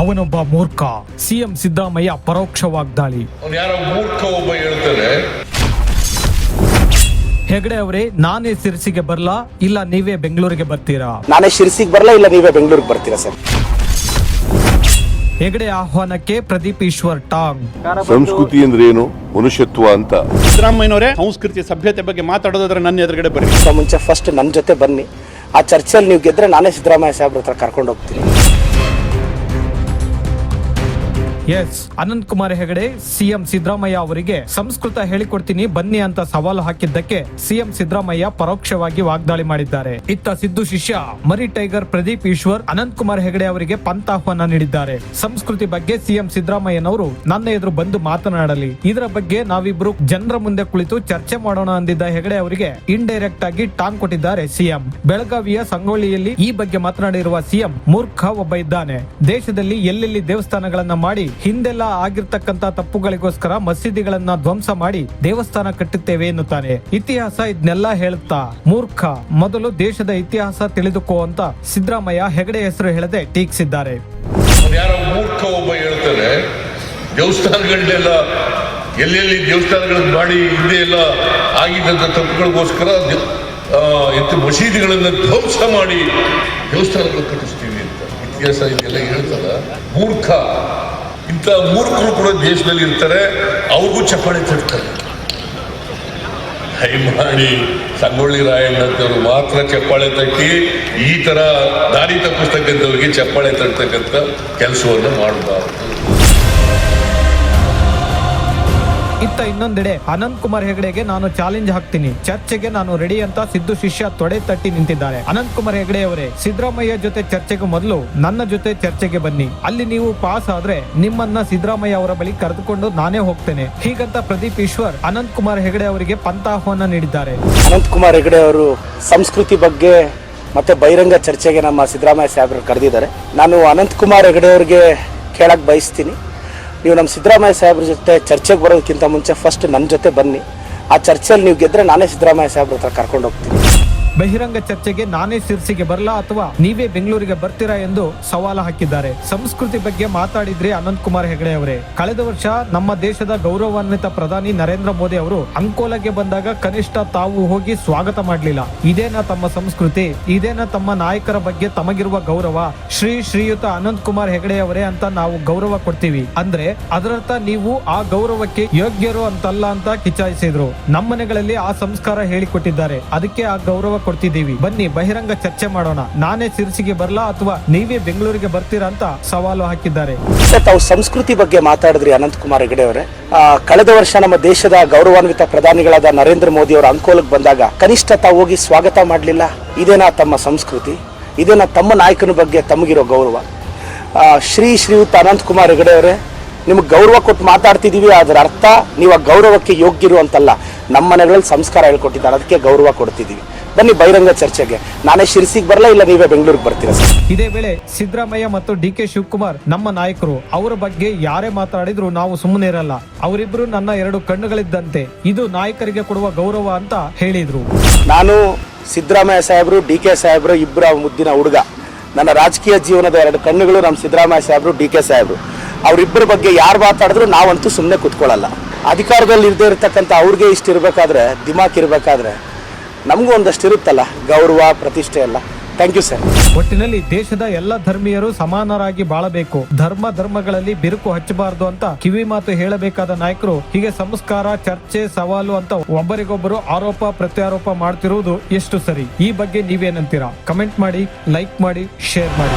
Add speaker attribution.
Speaker 1: ಅವನೊಬ್ಬ ಮೂರ್ಖ. ಸಿಎಂ ಸಿದ್ದರಾಮಯ್ಯ ಪರೋಕ್ಷ ವಾಗ್ದಾಳಿ
Speaker 2: ಅವ್ನು ಯಾರೋ ಮೂರ್ಖ ಒಬ್ಬ ಹೇಳ್ತಾನೆ.
Speaker 1: ಹೆಗಡೆ ಅವರೇ ನಾನೇ ಸಿರ್ಸಿಗೆ ಬರ್ಲಾ? ಇಲ್ಲ ನೀವೇ ಬೆಂಗಳೂರಿಗೆ ಬರ್ತೀರಾ?
Speaker 3: ನಾನೇ ಶಿರ್ಸಿಗೆ ಬರಲ್ಲ ಇಲ್ಲ ನೀವೇ ಬೆಂಗಳೂರಿಗೆ ಬರ್ತೀರಾ ಸರ್?
Speaker 1: ಹೆಗಡೆ ಆಹ್ವಾನಕ್ಕೆ ಪ್ರದೀಪ್ ಈಶ್ವರ್ ಟಾಂಗ್.
Speaker 4: ಸಂಸ್ಕೃತಿ ಅಂದ್ರೆ ಏನು? ಮನುಷ್ಯತ್ವ ಅಂತ.
Speaker 5: ಸಿದ್ದರಾಮಯ್ಯನವರೇ ಸಂಸ್ಕೃತಿ ಸಭ್ಯತೆ ಬಗ್ಗೆ ಮಾತಾಡೋದಾದ್ರೆ ನನ್ನ ಎದುರುಗಡೆ ಬರ್ರಿ
Speaker 3: ಮುಂಚೆ ಫಸ್ಟ್ ನನ್ನ ಜೊತೆ ಬನ್ನಿ. ಆ ಚರ್ಚೆಯಲ್ಲಿ ನೀವು ಗೆದ್ರೆ ನಾನೇ ಸಿದ್ದರಾಮಯ್ಯ ಸಾಹೇಬ್ರ ಹತ್ರ ಕರ್ಕೊಂಡು ಹೋಗ್ತೀನಿ.
Speaker 1: ಎಸ್ ಅನಂತ್ ಕುಮಾರ್ ಹೆಗಡೆ ಸಿಎಂ ಸಿದ್ದರಾಮಯ್ಯ ಅವರಿಗೆ ಸಂಸ್ಕೃತ ಹೇಳಿಕೊಡ್ತೀನಿ, ಬನ್ನಿ ಅಂತ ಸವಾಲು ಹಾಕಿದ್ದಕ್ಕೆ ಸಿಎಂ ಸಿದ್ದರಾಮಯ್ಯ ಪರೋಕ್ಷವಾಗಿ ವಾಗ್ದಾಳಿ ಮಾಡಿದ್ದಾರೆ. ಇತ್ತ ಸಿದ್ದು ಶಿಷ್ಯ, ಮರಿ ಟೈಗರ್ ಪ್ರದೀಪ್ ಈಶ್ವರ್ ಅನಂತ್ ಕುಮಾರ್ ಹೆಗಡೆ ಅವರಿಗೆ ಪಂತಾಹ್ವಾನ ನೀಡಿದ್ದಾರೆ. ಸಂಸ್ಕೃತಿ ಬಗ್ಗೆ ಸಿಎಂ ಸಿದ್ದರಾಮಯ್ಯನವರು ನನ್ನ ಎದುರು ಬಂದು ಮಾತನಾಡಲಿ. ಇದರ ಬಗ್ಗೆ ನಾವಿಬ್ರು ಜನರ ಮುಂದೆ ಕುಳಿತು ಚರ್ಚೆ ಮಾಡೋಣ ಅಂದಿದ್ದ ಹೆಗಡೆ ಅವರಿಗೆ ಇಂಡೈರೆಕ್ಟ್ ಆಗಿ ಟಾಂಗ್ ಕೊಟ್ಟಿದ್ದಾರೆ ಸಿಎಂ ಬೆಳಗಾವಿಯ ಸಂಗೊಳ್ಳಿಯಲ್ಲಿ ಈ ಬಗ್ಗೆ ಮಾತನಾಡಿರುವ ಸಿಎಂ ಮೂರ್ಖ ಒಬ್ಬ ಇದ್ದಾನೆ. ದೇಶದಲ್ಲಿ ಎಲ್ಲೆಲ್ಲಿ ದೇವಸ್ಥಾನಗಳನ್ನ ಮಾಡಿ ಹಿಂದೆಲ್ಲ ಆಗಿರ್ತಕ್ಕಂತ ತಪ್ಪುಗಳಿಗೋಸ್ಕರ ಮಸೀದಿಗಳನ್ನ ಧ್ವಂಸ ಮಾಡಿ ದೇವಸ್ಥಾನ ಕಟ್ಟುತ್ತೇವೆ ಎನ್ನುತ್ತಾನೆ. ಇತಿಹಾಸ ಇದನ್ನೆಲ್ಲ ಹೇಳುತ್ತಾ? ಮೂರ್ಖ. ಮೊದಲು ದೇಶದ ಇತಿಹಾಸ ತಿಳಿದುಕೋ ಅಂತ ಸಿದ್ದರಾಮಯ್ಯ ಹೆಗಡೆ ಹೆಸರು ಹೇಳದೆ ಟೀಕಿಸಿದ್ದಾರೆ.
Speaker 2: ಮೂರ್ಖ ಒಬ್ಬ ಹೇಳ್ತಾನೆ ದೇವಸ್ಥಾನಗಳನ್ನೆಲ್ಲ ಎಲ್ಲೆಲ್ಲಿ ದೇವಸ್ಥಾನಗಳನ್ನ ಮಾಡಿ ಹಿಂದೆ ಎಲ್ಲ ಆಗಿದ್ದಂಥ ತಪ್ಪುಗಳಿಗೋಸ್ಕರ ಎಂತ ಮಸೀದಿಗಳನ್ನ ಧ್ವಂಸ ಮಾಡಿ ದೇವಸ್ಥಾನಗಳು ಕಟ್ಟಿಸ್ತೀವಿ ಅಂತ. ಇತಿಹಾಸ ಇದೆಲ್ಲ ಹೇಳ್ತಲ್ಲ, ಮೂರ್ಖ. ಇಂಥ ಮೂರ್ಖರು ಕೂಡ ದೇಶದಲ್ಲಿ ಇರ್ತಾರೆ, ಅವ್ರಿಗೂ ಚಪ್ಪಾಳೆ ಹೈ ಮಾಡಿ ಸಂಗೊಳ್ಳಿ ರಾಯಣ್ಣಂಥವ್ರು ಮಾತ್ರ ಚಪ್ಪಾಳೆ ತಟ್ಟಿ, ಈ ತರ ದಾರಿ ತಪ್ಪಿಸ್ತಕ್ಕಂಥವ್ರಿಗೆ ಚಪ್ಪಾಳೆ ತಟ್ಟತಕ್ಕಂಥ ಕೆಲಸವನ್ನು ಮಾಡಬಾರ್ದು.
Speaker 1: ಇತ್ತ ಇನ್ನೊಂದೆಡೆ ಅನಂತ್ ಕುಮಾರ್ ಹೆಗಡೆಗೆ ನಾನು ಚಾಲೆಂಜ್ ಹಾಕ್ತೀನಿ. ಚರ್ಚೆಗೆ ನಾನು ರೆಡಿ ಅಂತ ಸಿದ್ದು ಶಿಷ್ಯ ತೊಡೆ ತಟ್ಟಿ ನಿಂತಿದ್ದಾರೆ. ಅನಂತ್ ಕುಮಾರ್ ಹೆಗಡೆ ಅವರೇ ಸಿದ್ದರಾಮಯ್ಯ ಜೊತೆ ಚರ್ಚೆಗೆ ಮೊದಲು ನನ್ನ ಜೊತೆ ಚರ್ಚೆಗೆ ಬನ್ನಿ. ಅಲ್ಲಿ ನೀವು ಪಾಸ್ ಆದ್ರೆ ನಿಮ್ಮನ್ನ ಸಿದ್ದರಾಮಯ್ಯ ಅವರ ಬಳಿ ಕರೆದುಕೊಂಡು ನಾನೇ ಹೋಗ್ತೇನೆ. ಹೀಗಂತ ಪ್ರದೀಪ್ ಈಶ್ವರ್ ಅನಂತ್ ಕುಮಾರ್ ಹೆಗಡೆ ಅವರಿಗೆ ಪಂತಾಹ್ವಾನ ನೀಡಿದ್ದಾರೆ.
Speaker 3: ಅನಂತ್ ಕುಮಾರ್ ಹೆಗಡೆ ಅವರು ಸಂಸ್ಕೃತಿ ಬಗ್ಗೆ ಮತ್ತೆ ಬಹಿರಂಗ ಚರ್ಚೆಗೆ ನಮ್ಮ ಸಿದ್ದರಾಮಯ್ಯ ಸಾಹೇಬರು ಕರೆದಿದ್ದಾರೆ. ನಾನು ಅನಂತ್ ಕುಮಾರ್ ಹೆಗಡೆ ಅವರಿಗೆ ಕೇಳಕ್ ಬಯಸ್ತೀನಿ. ನೀವು ನಮ್ಮ ಸಿದ್ದರಾಮಯ್ಯ ಸಾಹೇಬ್ರ ಜೊತೆ ಚರ್ಚೆಗೆ ಬರೋದಕ್ಕಿಂತ ಮುಂಚೆ ಫಸ್ಟ್ ನನ್ನ ಜೊತೆ ಬನ್ನಿ. ಆ ಚರ್ಚೆಯಲ್ಲಿ ನೀವು ಗೆದ್ರೆ ನಾನೇ ಸಿದ್ದರಾಮಯ್ಯ ಸಾಹೇಬ್ರ ಹತ್ರ ಕರ್ಕೊಂಡು ಹೋಗ್ತೀನಿ.
Speaker 1: ಬಹಿರಂಗ ಚರ್ಚೆಗೆ ನಾನೇ ಸಿರ್ಸಿಗೆ ಬರಲಾ ಅಥವಾ ನೀವೇ ಬೆಂಗಳೂರಿಗೆ ಬರ್ತೀರಾ ಎಂದು ಸವಾಲು ಹಾಕಿದ್ದಾರೆ. ಸಂಸ್ಕೃತಿ ಬಗ್ಗೆ ಮಾತಾಡಿದ್ರೆ ಅನಂತ್ ಕುಮಾರ್ ಹೆಗಡೆ ಅವರೇ. ಕಳೆದ ವರ್ಷ ನಮ್ಮ ದೇಶದ ಗೌರವಾನ್ವಿತ ಪ್ರಧಾನಿ ನರೇಂದ್ರ ಮೋದಿ ಅವರು ಅಂಕೋಲಾಗೆ ಬಂದಾಗ ಕನಿಷ್ಠ ತಾವು ಹೋಗಿ ಸ್ವಾಗತ ಮಾಡಲಿಲ್ಲ. ಇದೇನಾ ತಮ್ಮ ಸಂಸ್ಕೃತಿ? ಇದೇನಾ ತಮ್ಮ ನಾಯಕರ ಬಗ್ಗೆ ತಮಗಿರುವ ಗೌರವ? ಶ್ರೀ ಶ್ರೀಯುತ ಅನಂತ್ ಕುಮಾರ್ ಹೆಗಡೆ ಅವರೇ ಅಂತ ನಾವು ಗೌರವ ಕೊಡ್ತೀವಿ. ಅಂದ್ರೆ ಅದರರ್ಥ ನೀವು ಆ ಗೌರವಕ್ಕೆ ಯೋಗ್ಯರು ಅಂತಲ್ಲ ಅಂತ ಕಿಚಾಯಿಸಿದ್ರು ನಮ್ಮನೆಗಳಲ್ಲಿ ಆ ಸಂಸ್ಕಾರ ಹೇಳಿಕೊಟ್ಟಿದ್ದಾರೆ. ಅದಕ್ಕೆ ಆ ಗೌರವ ಕೊಡ್ತಿದ್ದೀವಿ. ಬನ್ನಿ, ಬಹಿರಂಗ ಚರ್ಚೆ ಮಾಡೋಣ. ನಾನೇ ಸಿರ್ಸಿಗೆ ಬರಲಾ ಅಥವಾ ನೀವೇ ಬೆಂಗಳೂರಿಗೆ ಬರ್ತೀರಾ ಅಂತ ಸವಾಲು ಹಾಕಿದ್ದಾರೆ.
Speaker 3: ತಾವು ಸಂಸ್ಕೃತಿ ಬಗ್ಗೆ ಮಾತಾಡಿದ್ರಿ ಅನಂತ್ ಕುಮಾರ್ ಹೆಗಡೆ ಅವರೇ ಕಳೆದ ವರ್ಷ ನಮ್ಮ ದೇಶದ ಗೌರವಾನ್ವಿತ ಪ್ರಧಾನಿಗಳಾದ ನರೇಂದ್ರ ಮೋದಿ ಅವರ ಅಂಕೋಲಕ್ಕೆ ಬಂದಾಗ ಕನಿಷ್ಠ ತಾವು ಹೋಗಿ ಸ್ವಾಗತ ಮಾಡಲಿಲ್ಲ. ಇದೇನಾ ತಮ್ಮ ಸಂಸ್ಕೃತಿ? ಇದೇನಾ ತಮ್ಮ ನಾಯಕನ ಬಗ್ಗೆ ತಮಗಿರೋ ಗೌರವ? ಶ್ರೀ ಶ್ರೀಯುತ ಅನಂತ್ ಕುಮಾರ್ ಹೆಗಡೆ ಅವರೇ, ನಿಮ್ಗೆ ಗೌರವ ಕೊಟ್ಟು ಮಾತಾಡ್ತಿದ್ದೀವಿ ಅದರ ಅರ್ಥ, ನೀವು ಗೌರವಕ್ಕೆ ಯೋಗ್ಯರು ಅಂತಲ್ಲ. ನಮ್ಮ ಮನೆಗಳಲ್ಲಿ ಸಂಸ್ಕಾರ ಹೇಳ್ಕೊಟ್ಟಿದ್ದಾರೆ, ಅದಕ್ಕೆ ಗೌರವ ಕೊಡ್ತಿದ್ದೀವಿ ಬನ್ನಿ ಬಹಿರಂಗ ಚರ್ಚೆಗೆ. ನಾನೇ ಶಿರ್ಸಿಗೆ ಬರಲ್ಲ ಇಲ್ಲ ನೀವೇ ಬೆಂಗಳೂರಿಗೆ ಬರ್ತೀರಾ ಸರ್?
Speaker 1: ಇದೇ ವೇಳೆ ಸಿದ್ದರಾಮಯ್ಯ ಮತ್ತು ಡಿ ಕೆ ಶಿವಕುಮಾರ್ ನಮ್ಮ ನಾಯಕರು ಅವರ ಬಗ್ಗೆ ಯಾರೇ ಮಾತಾಡಿದ್ರು ನಾವು ಸುಮ್ಮನೆ ಇರಲ್ಲ. ಅವರಿಬ್ರು ನನ್ನ ಎರಡು ಕಣ್ಣುಗಳಿದ್ದಂತೆ ಇದು ನಾಯಕರಿಗೆ ಕೊಡುವ ಗೌರವ ಅಂತ ಹೇಳಿದ್ರು.
Speaker 3: ನಾನು ಸಿದ್ದರಾಮಯ್ಯ ಸಾಹೇಬರು ಡಿ ಕೆ ಸಾಹೇಬರು ಇಬ್ಬರ ಮುದ್ದಿನ ಹುಡುಗ. ನನ್ನ ರಾಜಕೀಯ ಜೀವನದ ಎರಡು ಕಣ್ಣುಗಳು ನಮ್ಮ ಸಿದ್ದರಾಮಯ್ಯ ಸಾಹೇಬರು ಡಿ ಕೆ ಸಾಹೇಬರು. ಅವರಿಬ್ಬರ ಬಗ್ಗೆ ಯಾರು ಮಾತಾಡಿದ್ರು ನಾವಂತೂ ಸುಮ್ಮನೆ ಕುತ್ಕೊಳ್ಳಲ್ಲ ಅಧಿಕಾರದಲ್ಲಿ ಇರದೇ ಇರತಕ್ಕಂಥ ಅವ್ರಿಗೆ ಇಷ್ಟ ಇರಬೇಕಾದ್ರೆ ದಿಮಾಕ್ ಇರಬೇಕಾದ್ರೆ ನಮಗೂ ಒಂದಷ್ಟು ಇರುತ್ತಲ್ಲ, ಗೌರವ, ಪ್ರತಿಷ್ಠೆ ಎಲ್ಲ. ಥ್ಯಾಂಕ್ ಯು ಸರ್
Speaker 1: ಒಟ್ಟಿನಲ್ಲಿ ದೇಶದ ಎಲ್ಲ ಧರ್ಮೀಯರು ಸಮಾನರಾಗಿ ಬಾಳಬೇಕು. ಧರ್ಮ ಧರ್ಮಗಳಲ್ಲಿ ಬಿರುಕು ಹಚ್ಚಬಾರದು ಅಂತ ಕಿವಿ ಮಾತು ಹೇಳಬೇಕಾದ ನಾಯಕರು, ಹೀಗೆ ಸಂಸ್ಕಾರ, ಚರ್ಚೆ, ಸವಾಲು ಅಂತ ಒಬ್ಬರಿಗೊಬ್ಬರು ಆರೋಪ, ಪ್ರತ್ಯಾರೋಪ ಮಾಡ್ತಿರುವುದು ಎಷ್ಟು ಸರಿ? ಈ ಬಗ್ಗೆ ನೀವೇನಂತೀರಾ? ಕಮೆಂಟ್ ಮಾಡಿ, ಲೈಕ್ ಮಾಡಿ, ಶೇರ್ ಮಾಡಿ.